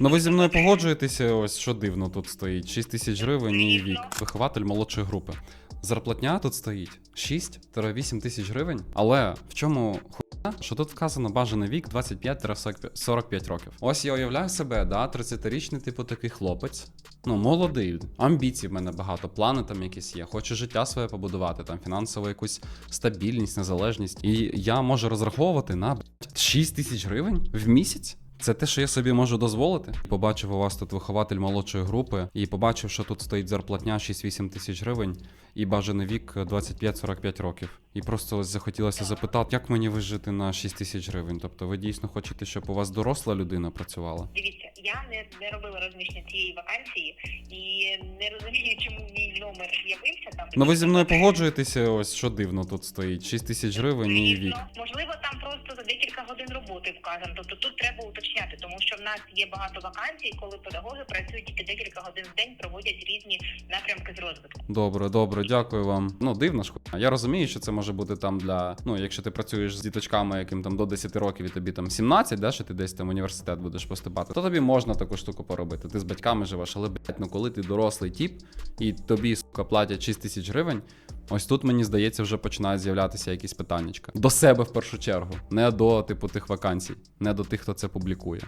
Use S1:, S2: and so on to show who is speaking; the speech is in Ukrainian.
S1: Ну ви зі мною погоджуєтеся, ось що дивно тут стоїть. 6 тисяч гривень і вік. Вихователь молодшої групи. Зарплатня тут стоїть 6-8 тисяч гривень. Але в чому хуйня, що тут вказано бажаний вік 25-45 років. Ось я уявляю себе, да, 30-річний, типу, такий хлопець. Ну, молодий, амбіцій в мене багато, плани там якісь є. Хочу життя своє побудувати, там фінансову якусь стабільність, незалежність. І я можу розраховувати на 6 тисяч гривень в місяць. Це те, що я собі можу дозволити. Побачив у вас тут вихователь молодшої групи, і побачив, що тут стоїть зарплатня 6-8 тисяч гривень і бажаний вік 25-45 років. І просто захотілося запитати, як мені вижити на 6 тисяч гривень. Тобто ви дійсно хочете, щоб у вас доросла людина працювала?
S2: Дивіться, я не, не робила розміщення цієї вакансії і не розумію, чому мій номер з'явився там.
S1: Ну ви зі мною погоджуєтеся, ось що дивно тут стоїть. 6 тисяч гривень і вік.
S2: Можливо, там просто за декілька годин роботи вказано. Тобто тут треба уточняти, тому що в нас є багато вакансій, коли педагоги працюють тільки декілька годин в день, проводять різні напрямки з розвитку.
S1: Добре, добре, дякую вам. Ну, дивна ж хуйня. Я розумію, що це може бути там для. Ну, якщо ти працюєш з діточками, яким там до 10 років і тобі там 17, да, що ти десь там в університет будеш поступати, то тобі можна таку штуку поробити. Ти з батьками живеш, але блядь, ну коли ти дорослий тіп і тобі сука платять 6 тисяч гривень. Ось тут мені здається, вже починають з'являтися якісь питаннячка. До себе в першу чергу, не до типу тих вакансій, не до тих, хто це публікує.